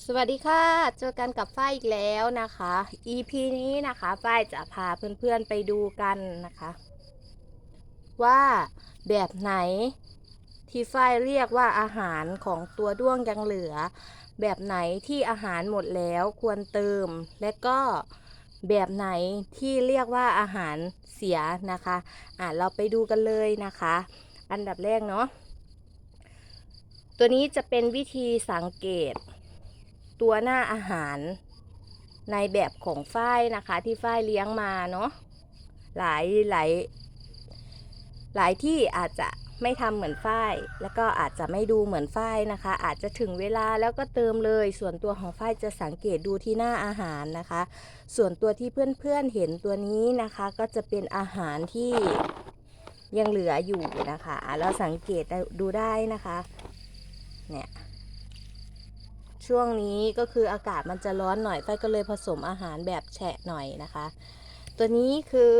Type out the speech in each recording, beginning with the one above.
สวัสดีค่ะ เจอกันกับฝ้ายอีกแล้วนะคะ EP นี้นะคะฝ้ายจะพาเพื่อนๆไปดูกันนะคะ ว่าแบบไหนที่ฝ้ายเรียกว่าอาหารของตัวด้วงยังเหลือ แบบไหนที่อาหารหมดแล้วควรเติม และก็แบบไหนที่เรียกว่าอาหารเสียนะคะอะเราไปดูกันเลยนะคะ อันดับแรกเนาะตัวนี้จะเป็นวิธีสังเกต ตัวหน้าอาหาร ในแบบของฝ้ายนะคะ ที่ฝ้ายเลี้ยงมาเนาะหลายหลายหลายที่อาจจะไม่ทำเหมือนฝ้าย แล้วก็อาจจะไม่ดูเหมือนฝ้ายนะคะ อาจจะถึงเวลาแล้วก็เติมเลย ส่วนตัวของฝ้ายจะสังเกตดูที่หน้าอาหารนะคะ ส่วนตัวที่เพื่อนๆเห็นตัวนี้นะคะ ก็จะเป็นอาหารที่ยังเหลืออยู่นะคะ เราสังเกตดูได้นะคะ เนี่ย ช่วงนี้ก็คืออากาศมันจะร้อนหน่อยไฟก็เลยผสมอาหารแบบแฉะหน่อยนะคะ ตัวนี้คือ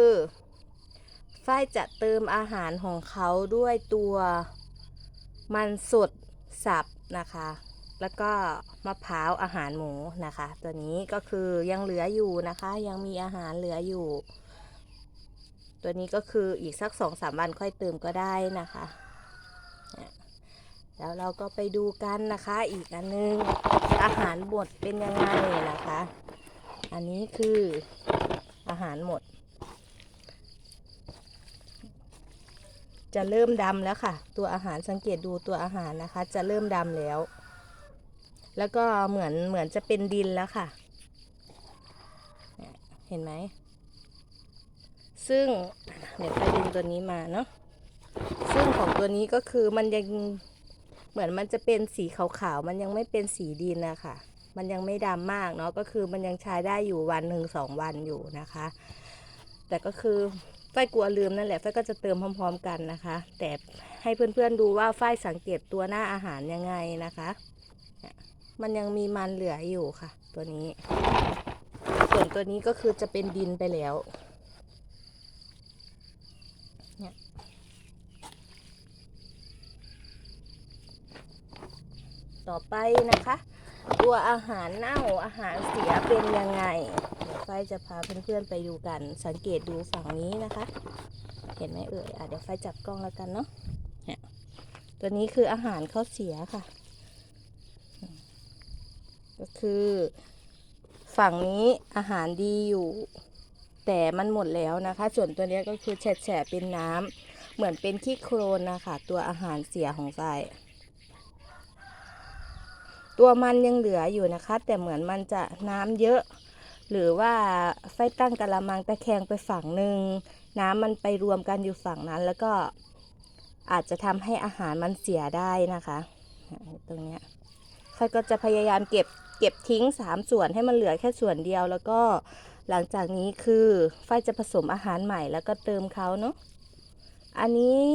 ไฟจะเติมอาหารของเขาด้วยตัวมันสดสับนะคะ แล้วก็มะพร้าวอาหารหมูนะคะ ตัวนี้ก็คือยังเหลืออยู่นะคะ ยังมีอาหารเหลืออยู่ ตัวนี้ก็คืออีกสักสองสามวันค่อยเติมก็ได้นะคะ แล้วเราก็ไปดูกันนะคะ อีกอันนึงอาหารบดเป็นยังไงนะคะ อันนี้คืออาหารหมด จะเริ่มดำแล้วค่ะ ตัวอาหารสังเกตดูตัวอาหารนะคะ จะเริ่มดำแล้ว แล้วก็เหมือนเหมือนจะเป็นดินแล้วค่ะ เห็นไหม ซึ่งเดี๋ยวไปดึงตัวนี้มาเนาะซึ่งของตัวนี้ก็คือมันยัง เหมือนมันจะเป็นสีขาวๆ มันยังไม่เป็นสีดินนะคะมันยังไม่ดำมากเนาะ ก็คือมันยังใช้ได้อยู่วันหนึ่งสองวันอยู่นะคะ แต่ก็คือฝ้ายกลัวลืมนั่นแหละฝ้ายก็จะเติมพร้อม ๆ กันนะคะ แต่ให้เพื่อนๆดูว่าฝ้ายสังเกตตัวหน้าอาหารยังไงนะคะเนี่ยมันยังมีมันเหลืออยู่ค่ะ ตัวนี้ ส่วนตัวนี้ก็คือจะเป็นดินไปแล้ว ต่อไปนะคะ ตัวอาหารเน่าอาหารเสียเป็นยังไงเดี๋ยวไฟจะพาเพื่อนๆไปดูกัน สังเกตดูฝั่งนี้นะคะ เห็นไหมเอ่ยอะเดี๋ยวไฟจับกล้องแล้วกันเนาะเนี่ยตัวนี้คืออาหารเขาเสียค่ะ ก็คือ ฝั่งนี้อาหารดีอยู่ แต่มันหมดแล้วนะคะ ส่วนตัวนี้ก็คือแฉะๆเป็นน้ำเหมือนเป็นขี้โครนนะคะ ตัวอาหารเสียของไฟ ตัวมันยังเหลืออยู่นะคะ แต่เหมือนมันจะน้ำเยอะ หรือว่าไฟตั้งกะละมังตะแคงไปฝั่งหนึ่งน้ำมันไปรวมกันอยู่ฝั่งนั้น แล้วก็อาจจะทำให้อาหารมันเสียได้นะคะ ตรงเนี้ยไฟก็จะพยายามเก็บเก็บทิ้งสามส่วนให้มันเหลือแค่ส่วนเดียว แล้วก็หลังจากนี้คือไฟจะผสมอาหารใหม่แล้วก็เติมเขาเนาะอันนี้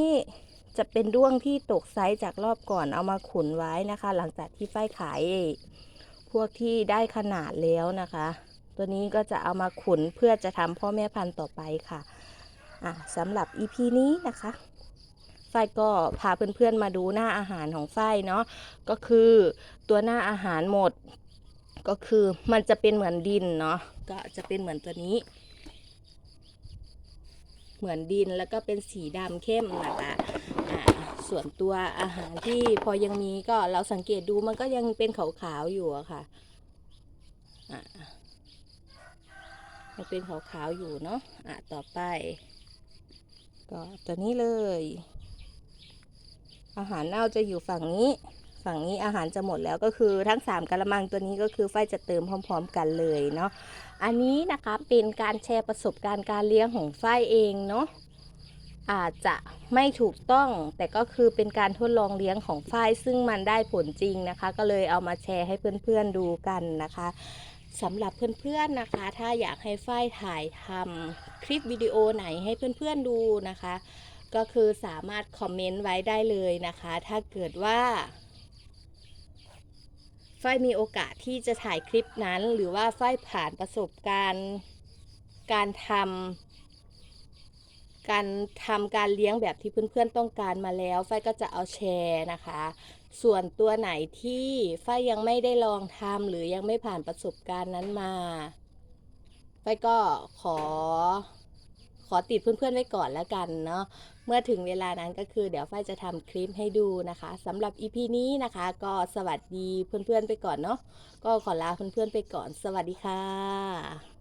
จะเป็นด้วงที่ตกไซส์จากรอบก่อนเอามาขุนไว้นะคะ หลังจากที่ฝ้ายขายพวกที่ได้ขนาดแล้วนะคะ ตัวนี้ก็จะเอามาขุนเพื่อจะทำพ่อแม่พันธุ์ต่อไปค่ะอะสำหรับ EP นี้นะคะฝ้ายก็พาเพื่อนๆมาดูหน้าอาหารของฝ้ายเนาะก็คือตัวหน้าอาหารหมด ก็คือมันจะเป็นเหมือนดินเนาะก็จะเป็นเหมือนตัวนี้ เหมือนดินแล้วก็เป็นสีดำเข้มนะคะ ส่วนตัวอาหารที่พอยังมีก็เราสังเกตดูมันก็ยังเป็นขาวๆอยู่อะค่ะอ่ายังเป็นขาวๆอยู่เนาะอะต่อไป ก็ตัวนี้เลย อาหารเน่าจะอยู่ฝั่งนี้ ฝั่งนี้อาหารจะหมดแล้วก็คือทั้ง 3กะละมังตัวนี้ก็คือไฟจะเติมพร้อม ๆ กันเลยเนาะอันนี้นะคะเป็นการแชร์ประสบการณ์การเลี้ยงของฝ้ายเองเนาะ อาจจะไม่ถูกต้อง แต่ก็คือเป็นการทดลองเลี้ยงของฝ้ายซึ่งมันได้ผลจริงนะคะ ก็เลยเอามาแชร์ให้เพื่อนๆดูกันนะคะสำหรับเพื่อนๆนะคะ ถ้าอยากให้ฝ้ายถ่ายทำคลิปวิดีโอไหนให้เพื่อนๆดูนะคะ ก็คือสามารถคอมเมนต์ไว้ได้เลยนะคะ ถ้าเกิดว่าฝ้ายมีโอกาสที่จะถ่ายคลิปนั้น หรือว่าฝ้ายผ่านประสบการณ์การทำ การทำการเลี้ยงแบบที่เพื่อนๆต้องการมาแล้วฝ้ายก็จะเอาแชร์นะคะ ส่วนตัวไหนที่ฝ้ายยังไม่ได้ลองทำหรือยังไม่ผ่านประสบการณ์นั้นมาฝ้ายก็ขอขอติดเพื่อนๆไว้ก่อนแล้วกันเนาะ เมื่อถึงเวลานั้นก็คือเดี๋ยวฝ้ายจะทำคลิปให้ดูนะคะสำหรับ EP นี้นะคะ ก็สวัสดีเพื่อนๆไปก่อนเนาะ ก็ขอลาเพื่อนๆไปก่อน สวัสดีค่ะ